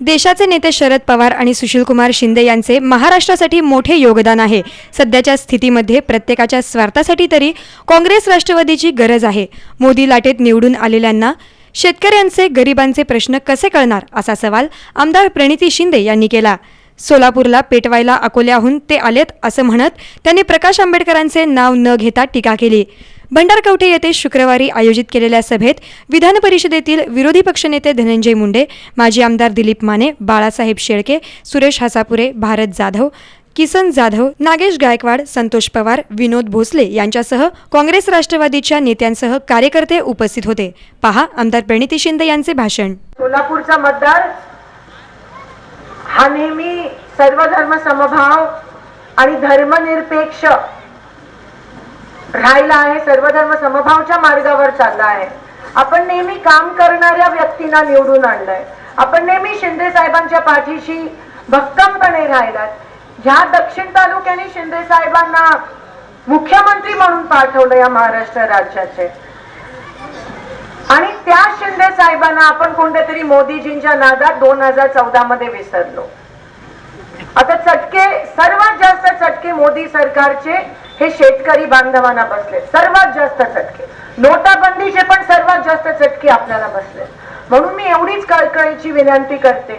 देशाचे नेते शरद पवार आणि सुशीलकुमार शिंदे यांचे महाराष्ट्रासाठी मोठे योगदान आहे. सध्याच्या स्थितीमध्ये प्रत्येकाच्या स्वार्थासाठी तरी काँग्रेस राष्ट्रवादीची गरज आहे. मोदी लाटेत निवडून आलेल्यांना शेतकऱ्यांचे गरिबांचे प्रश्न कसे कळणार असा सवाल आमदार प्रणिती शिंदे यांनी केला. सोलापूरला पेटवायला अकोल्याहून ते आलेत असं म्हणत त्यांनी प्रकाश आंबेडकरांचे नाव न घेता टीका केली. भंडारकवठे येथे शुक्रवारी आयोजित केलेल्या सभेत विधान परिषदेतील विरोधी पक्षनेते धनंजय मुंडे माजी आमदार दिलीप माने बाळासाहेब शेळके सुरेश हासापुरे भारत जाधव किसन जाधव नागेश गायकवाड संतोष पवार विनोद भोसले यांच्यासह काँग्रेस राष्ट्रवादीच्या नेत्यांसह कार्यकर्ते उपस्थित होते. पहा आमदार प्रणिती शिंदे यांचे भाषण. सोलापूरचा मतदार हा नेहमी सर्वधर्म समभाव आणि धर्मनिरपेक्ष राहिला आहे सर्वधर्म समभावच्या मार्गावर चालला आहे. आपण नेहमी काम करणाऱ्या व्यक्तींना निवडून आणलंय. आपण नेहमी शिंदे साहेबांच्या पाठीशी भक्कमपणे राहिलात. ह्या दक्षिण तालुक्याने शिंदे साहेबांना मुख्यमंत्री म्हणून पाठवलं या महाराष्ट्र राज्याचे. आणि त्या शिंदे साहेबांना आपण कोणत्या तरी मोदीजींच्या नादात दोन हजार चौदा मध्ये विसरलो. आता चटके सर्वात जास्त चटके मोदी सरकारचे हे शेतकरी बांधवांना बसले. सर्वात जास्त चटके. नोटाबंदीचे पण सर्वात जास्त चटके आपल्याला बसले. म्हणून मी एवढीच कळकळीची विनंती करते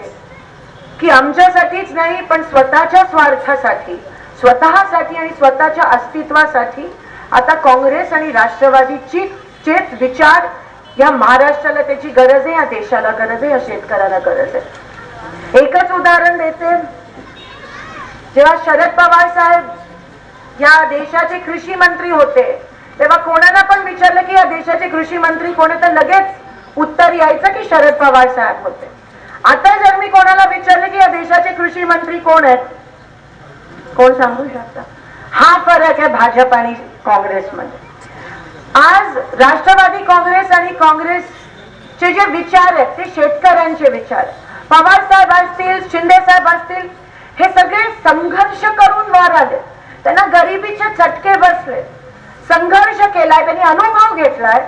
की आमच्यासाठीच नाही पण स्वतःच्या स्वार्थासाठी स्वतःसाठी आणि स्वतःच्या अस्तित्वासाठी आता काँग्रेस आणि राष्ट्रवादीची चेच विचार या महाराष्ट्राला त्याची गरज आहे या देशाला गरज आहे या शेतकऱ्याला गरज आहे. एकच उदाहरण देते. जेव्हा शरद पवार साहेब या देशाचे कृषी मंत्री होते. तेव्हा कोणाला पण विचारलं की या देशाचे कृषी मंत्री कोण आहे तर लगेच उत्तर यायचं की शरद पवार साहेब होते. आता जर मी कोणाला विचारलं की या देशाचे कृषी मंत्री कोण आहेत कोण सांगू शकता? हा फरक आहे भाजप आणि काँग्रेसमध्ये. आज राष्ट्रवादी काँग्रेस आणि काँग्रेसचे जे विचार आहेत ते शेतकऱ्यांचे विचार पवार साहेब असतील शिंदे साहेब असतील हे सगळे संघर्ष करून वर आले. त्यांना गरिबीचे चटके बसले. संघर्ष केलाय त्यांनी अनुभव घेतलाय.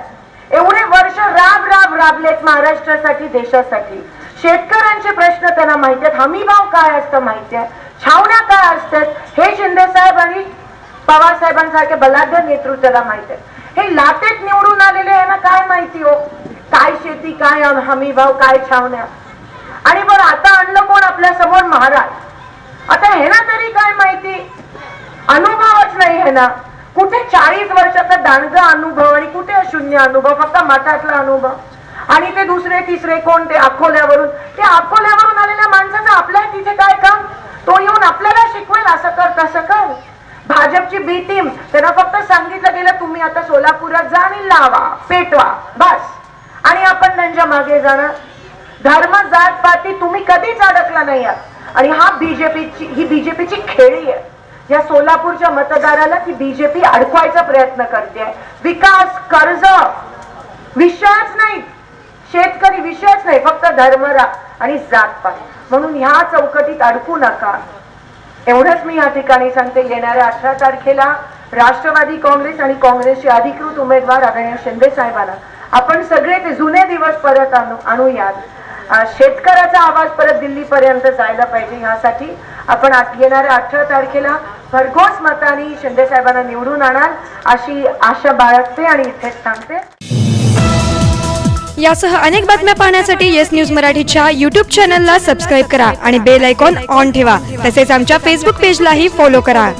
एवढे वर्ष राब राब राबलेत महाराष्ट्रासाठी देशासाठी. शेतकऱ्यांचे प्रश्न त्यांना माहिती आहेत. हमी भाव काय असतं माहिती आहे? छावण्या काय असतात? हे शिंदे साहेब आणि पवार साहेबांसारख्या बलाढ्य नेतृत्वाला माहीत आहे. हे लाटेत निवडून आलेले यांना काय माहिती हो? काय शेती काय हमी भाव काय छावण्या? आणि बरं आता आणलं कोण आपल्यासमोर महाराज? आता हे ना तरी काय माहिती? अनुभवच नाही आहे ना. कुठे चाळीस वर्षाचा दांडगा अनुभव आणि कुठे शून्य अनुभव फक्त मठातला अनुभव. आणि ते दुसरे तिसरे कोण ते अकोल्यावरून. ते अकोल्यावरून आलेल्या माणसाचं आपल्या तिथे काय काम? तो येऊन आपल्याला शिकवेल असं कर तसं कर. भाजपची बी टीम त्यांना फक्त सांगितलं गेलं तुम्ही आता सोलापुरात जा आणि लावा पेटवा बस. आणि आपण त्यांच्या मागे जाणार धर्म जात पाती तुम्ही कधीच अडकला नाही आहात आणि हा बीजेपीची ही बीजेपीची खेळी आहे. या सोलापूरच्या मतदाराला ती बीजेपी अडकवायचा प्रयत्न करते विकास कर्ज विषयच नाही. शेतकरी विषयच नाही फक्त धर्म आणि जातपात म्हणून ह्या चौकटीत अडकू नका. एवढंच मी या ठिकाणी सांगते येणाऱ्या अठरा तारखेला राष्ट्रवादी काँग्रेस आणि काँग्रेसचे अधिकृत उमेदवार आदरणीय शिंदे साहेबांना आपण सगळे ते जुने दिवस परत आणू आणूयात. शेतकऱ्याचा आवाज परत दिल्लीपर्यंत जायला पाहिजे ह्यासाठी आपण आत- येणाऱ्या अठरा तारखेला भरघोस मताने शिंदे साहेबांना निवडून आणाल अशी आशा बाळगते आणि इथेच थांबते. यासह अनेक बातम्या पाहण्यासाठी येस न्यूज मराठीच्या यूट्यूब चॅनलला सबस्क्राईब करा आणि बेल आयकॉन ऑन ठेवा. तसेच आमच्या फेसबुक पेजलाही फॉलो करा.